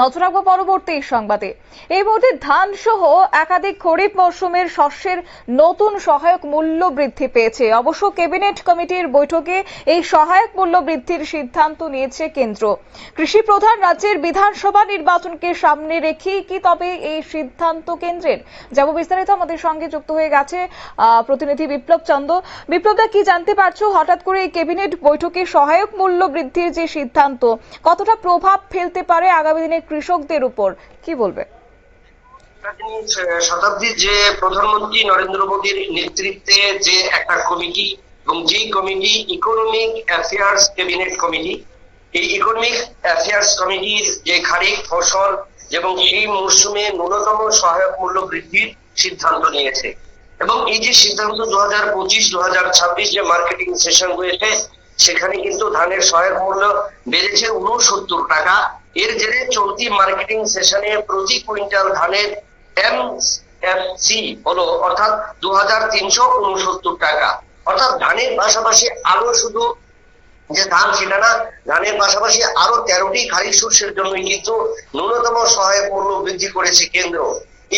নজর রাখব পরবর্তী সংবাদে। এই মুহূর্তে ধান সহ একাধিক খরিফ মরশুমের শস্যের নতুন সহায়ক মূল্য বৃদ্ধি পেয়েছে। অবশ্য ক্যাবিনেট কমিটির বৈঠকে এই সহায়ক মূল্য বৃদ্ধির সিদ্ধান্ত নিয়েছে কেন্দ্র। কৃষি প্রধান রাজ্যের বিধানসভা নির্বাচনকে সামনে রেখেই কি তবে এই সিদ্ধান্ত কেন্দ্রের? যাব বিস্তারিত আমাদের সঙ্গে যুক্ত হয়ে গেছে প্রতিনিধি বিপ্লব চন্দ। বিপ্লবদা, কি জানতে পারছ? হঠাৎ করে এই ক্যাবিনেট বৈঠকে সহায়ক মূল্য বৃদ্ধির যে সিদ্ধান্ত, কতটা প্রভাব ফেলতে পারে আগামী দিনে কৃষকদের উপর, কি বলবে? শতাব্দীর যে প্রধানমন্ত্রী নরেন্দ্র মোদীর নেতৃত্বে যে একটা কমিটি এবং যেই committee economic affairs cabinet committee, এই ইকোনমিক অ্যাফেয়ার্স কমিটির যে খারিফ ফসল এবং সেই মরশুমে ন্যূনতম সহায়ক মূল্য বৃদ্ধির সিদ্ধান্ত নিয়েছে। এবং এই যে সিদ্ধান্ত দু হাজার পঁচিশ দু হাজার ছাব্বিশ যে মার্কেটিং সেশন হয়েছে, সেখানে কিন্তু ধানের সহায়ক মূল্য বেড়েছে উনসত্তর টাকা। এর জেরে চলতি মার্কেটিং সেশনে প্রতি কুইন্টাল ধানের এম সি হলো, অর্থাৎ দু হাজার তিনশো উনসত্তর টাকা। অর্থাৎ ধানের পাশাপাশি আরও শুধু যে ধান, সেটা না, ধানের পাশাপাশি আরও তেরোটি খারিফ শস্যের জন্য কিন্তু ন্যূনতম সহায়ক মূল্য বৃদ্ধি করেছে কেন্দ্র।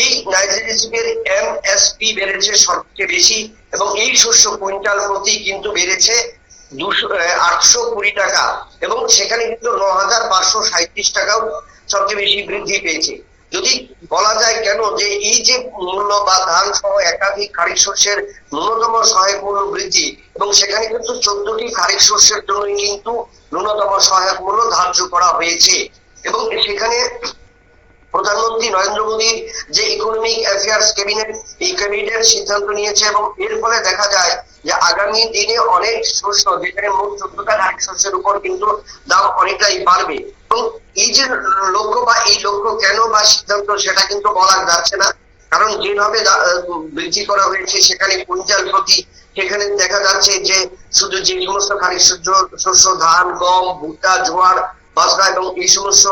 এই নাইজেরিয়ার এমএসপি বেড়েছে সবচেয়ে বেশি এবং এই শস্য কুইন্টাল প্রতি কিন্তু বেড়েছে আটশো কুড়ি টাকা। এবং সেখানে কিন্তু ন হাজার পাঁচশো সাঁত্রিশ টাকাও সবচেয়ে বেশি বৃদ্ধি পেয়েছে। যদি বলা যায় কেন যে এই যে মূল্য বা ধান সহ একাধিক খারিফ শস্যের ন্যূনতম সহায়ক মূল্য বৃদ্ধি, এবং সেখানে কিন্তু চোদ্দটি খারিফ শস্যের জন্যই কিন্তু ন্যূনতম সহায়ক মূল্য ধার্য করা হয়েছে, এবং সেখানে প্রধানমন্ত্রী নরেন্দ্র মোদীর যে ইকোনমিক অ্যাফেয়ার্স ক্যাবিনেট এই ক্যাবিনেট সিদ্ধান্ত নিয়েছে এবং এর ফলে দেখা যায় যে আগামী দিনে অনেক শস্য, যেখানে মোট চোদ্দটা খারিফ শস্যের উপর কিন্তু দাম অনেকটাই বাড়বে। এবং এই যে লক্ষ্য বা এই লক্ষ্য কেন বা সিদ্ধান্ত সেটা কিন্তু বলা যাচ্ছে না। কারণ যেভাবে বৃদ্ধি করা হয়েছে, সেখানে কুইন্টাল প্রতি সেখানে দেখা যাচ্ছে যে শুধু যে সমস্ত খারিফ শস্য, ধান, গম, ভুট্টা, জোয়ার বাজরা এবং এই সমস্ত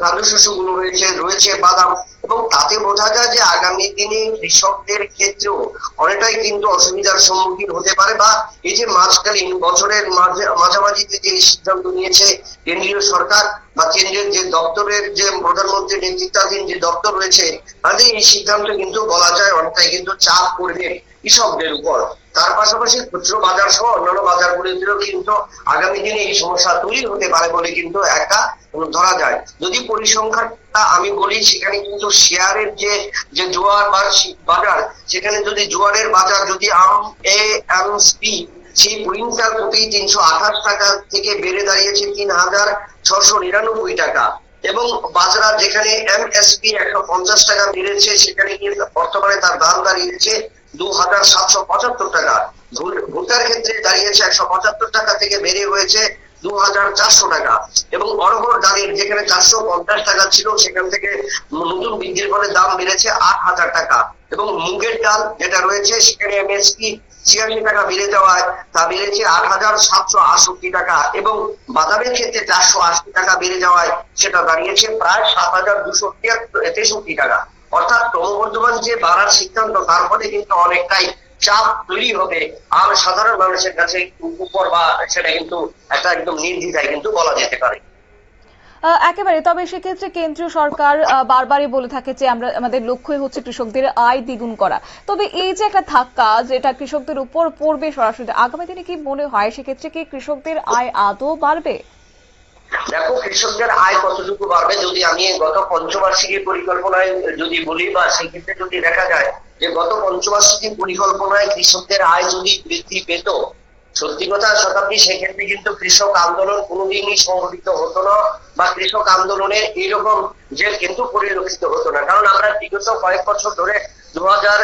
খাদ্য শস্যগুলো রয়েছে রয়েছে বাদাম। এবং তাতে বোঝা যায় যে আগামী দিনে কৃষকদের ক্ষেত্রেও অনেকটাই কিন্তু অসুবিধার সম্মুখীন হতে পারে বা এই যে মাঝকালীন বছরের মাঝে, মাঝামাঝিতে যে সিদ্ধান্ত নিয়েছে কেন্দ্রীয় সরকার বা কেন্দ্রের যে দপ্তরের যে প্রধানমন্ত্রীর নেতৃত্বাধীন যে দপ্তর রয়েছে, তাদের এই সিদ্ধান্ত কিন্তু বলা যায় অনেকটাই কিন্তু চাপ পড়বে। কৃষকদের উপর। তার পাশাপাশি খুচরো বাজার সহ অন্যান্য বাজারগুলিতেও কিন্তু আগামী দিনে এই সমস্যা তৈরি হতে পারে বলে কিন্তু একটা ধরা যায়। যদি পরিসংখ্যানটা আমি বলি, সেখানে কিন্তু শেয়ারের যে যে জোয়ার বাজার, সেখানে যদি জোয়ারের বাজার, যদি আম, এ, এম পি সেই কুইন্টাল প্রতি তিনশো আঠাশ টাকা থেকে বেড়ে দাঁড়িয়েছে তিন হাজার ছশো নিরানব্বই টাকা। এবং বাজরা যেখানে এমএসপি একশো পঞ্চাশ টাকা বেড়েছে, সেখানে কিন্তু বর্তমানে তার দাম দাঁড়িয়েছে দু হাজার সাতশো পঁচাত্তর টাকা। ভুট্টার ক্ষেত্রে দাঁড়িয়েছে একশো পঁচাত্তর টাকা থেকে বেড়ে হয়েছে দু হাজার চারশো টাকা। এবং অরহর ডালের যেখানে চারশো পঞ্চাশ টাকা ছিল, সেখান থেকে নতুন বৃদ্ধির ফলে দাম বেড়েছে আট হাজার টাকা। এবং মুগের ডাল যেটা রয়েছে, সেখানে এমএসপি ছিয়াশি টাকা বেড়ে যাওয়ায় তা বেড়েছে আট হাজার সাতশো আটষট্টি টাকা। এবং বাদামের ক্ষেত্রে চারশো আশি টাকা বেড়ে যাওয়ায় সেটা দাঁড়িয়েছে প্রায় সাত হাজার দুশো তেষট্টি টাকা। অর্থাৎ ক্রমবর্ধমান যে বাড়ার সিদ্ধান্ত তারপরে কিন্তু অনেকটাই চাপ তৈরি হবে। আর সাধারণ মানুষের কাছে উপর বা সেটা কিন্তু একটা একদম নির্দ্বিধায় কিন্তু বলা যেতে পারে। একেবারে। তবে সেক্ষেত্রে কেন্দ্রীয় সরকার বারবারই বলে থাকে যে আমরা, আমাদের লক্ষ্যই হচ্ছে কৃষকদের আয় দ্বিগুণ করা। তবে এই যে একটা ধাক্কা, যেটা কৃষকদের উপর পড়বে সরাসরি, আগামী দিনে কি মনে হয় সেক্ষেত্রে কি কৃষকদের আয় আদৌ বাড়বে? দেখো, কৃষকদের আয় কতটুকু বাড়বে যদি আমি গত পঞ্চবার্ষিকী পরিকল্পনায় যদি বলি, বা সেক্ষেত্রে যদি দেখা যায় যে গত পঞ্চবার্ষিকী পরিকল্পনায় কৃষকদের আয় যদি বৃদ্ধি পেত, সত্যি কথা শতাব্দী, সেক্ষেত্রে কিন্তু কৃষক আন্দোলন কোনোদিনই সংগঠিত হতো না, বা কৃষক আন্দোলনের এইরকম যে কিন্তু পরিলক্ষিত হতো না। কারণ আমরা বিগত কয়েক বছর ধরে দু হাজার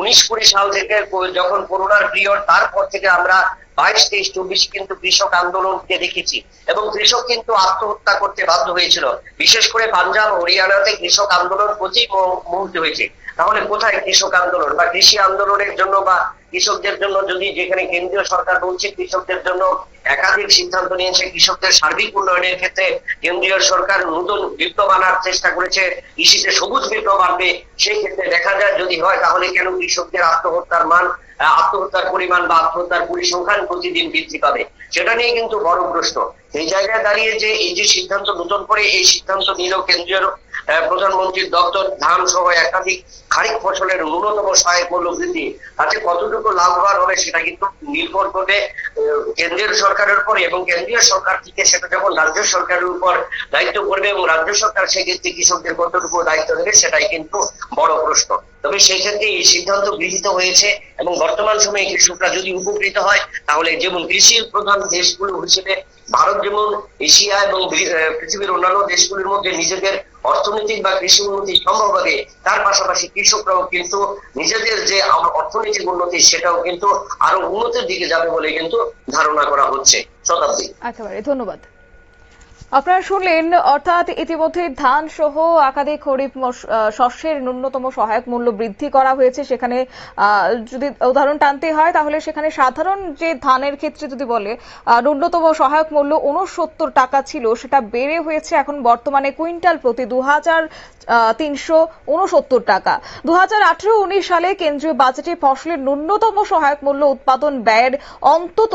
উনিশ কুড়ি সাল থেকে, যখন করোনার পিরিয়ড, তারপর থেকে আমরা বাইশ, তেইশ, চব্বিশ কিন্তু কৃষক আন্দোলনকে দেখেছি এবং কৃষক কিন্তু আত্মহত্যা করতে বাধ্য হয়েছিল। বিশেষ করে পাঞ্জাব হরিয়ানাতে কৃষক আন্দোলন প্রতি মুহূর্তে হয়েছে। তাহলে কোথায় কৃষক আন্দোলন বা কৃষি আন্দোলনের জন্য বা কৃষকদের জন্য যদি যেখানে কেন্দ্রীয় সরকার বলছে, কৃষকদের জন্য একাধিক সিদ্ধান্ত নিয়েছে, কৃষকদের সার্বিক উন্নয়নের ক্ষেত্রে কেন্দ্রীয় সরকার নতুন বিপ্লব আনার চেষ্টা করেছে, কৃষিতে সবুজ বিপ্লব আনবে, সেই ক্ষেত্রে দেখা যায় যদি হয়, তাহলে কেন কৃষকদের আত্মহত্যার মান আত্মহত্যার পরিমাণ বা আত্মহত্যার পরিসংখ্যান প্রতিদিন বৃদ্ধি পাবে। সেটা নিয়ে কিন্তু বড় প্রশ্ন। এই জায়গায় দাঁড়িয়ে যে এই যে সিদ্ধান্ত নতুন করে এই সিদ্ধান্ত নিল কেন্দ্রীয় প্রধানমন্ত্রীর দপ্তর ধান সহ একাধিক খারিফ ফসলের ন্যূনতম সহায়ক মূল্য বৃদ্ধি, তাতে কতটুকু লাভবান হবে সেটা কিন্তু নির্ভর করবে কেন্দ্রীয় সরকারের উপর এবং কেন্দ্রীয় সরকার থেকে সেটা যখন রাজ্য সরকারের উপর দায়িত্ব করবে এবং রাজ্য সরকার সেক্ষেত্রে কৃষকদের কতটুকু দায়িত্ব দেবে সেটাই কিন্তু বড় প্রশ্ন। তবে সেই ক্ষেত্রে এই সিদ্ধান্ত গৃহীত হয়েছে এবং বর্তমান সময়ে কৃষকরা যদি উপকৃত হয়, তাহলে যেমন কৃষির প্রধান দেশগুলো হিসেবে ভারত, যেমন এশিয়া এবং পৃথিবীর অন্যান্য দেশগুলির মধ্যে নিজেদের অর্থনৈতিক বা কৃষি উন্নতি সম্ভব হবে, তার পাশাপাশি কৃষকরাও কিন্তু নিজেদের যে অর্থনৈতিক উন্নতি, সেটাও কিন্তু আরও উন্নতির দিকে যাবে বলে কিন্তু ধারণা করা হচ্ছে শতাব্দী একেবারে ধন্যবাদ। আপনারা শুনলেন, অর্থাৎ ইতিমধ্যে ধান সহ একাধিক খরিফ শস্যের ন্যূনতম সহায়ক মূল্য বৃদ্ধি করা হয়েছে। সেখানে যদি উদাহরণ টানতে হয়, তাহলে সেখানে সাধারণ যে ধানের ক্ষেত্রে যদি বলে ন্যূনতম সহায়ক মূল্য উনসত্তর টাকা ছিল, সেটা বেড়ে হয়েছে এখন বর্তমানে কুইন্টাল প্রতি দু হাজার তিনশো উনসত্তর টাকা। দু হাজার আঠারো উনিশ সালে কেন্দ্রীয় বাজেটে ফসলের ন্যূনতম সহায়ক মূল্য উৎপাদন ব্যয়ের অন্তত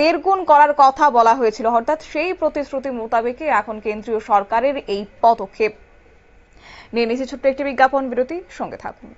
দেড় গুণ করার কথা বলা হয়েছিল। অর্থাৎ সেই প্রতিশ্রুতি মোতাবেকই এখন কেন্দ্রীয় সরকারের এই পদক্ষেপ। নিয়ে নিচ্ছে ছোট্ট একটি বিজ্ঞাপন বিরতি সঙ্গে থাকুন।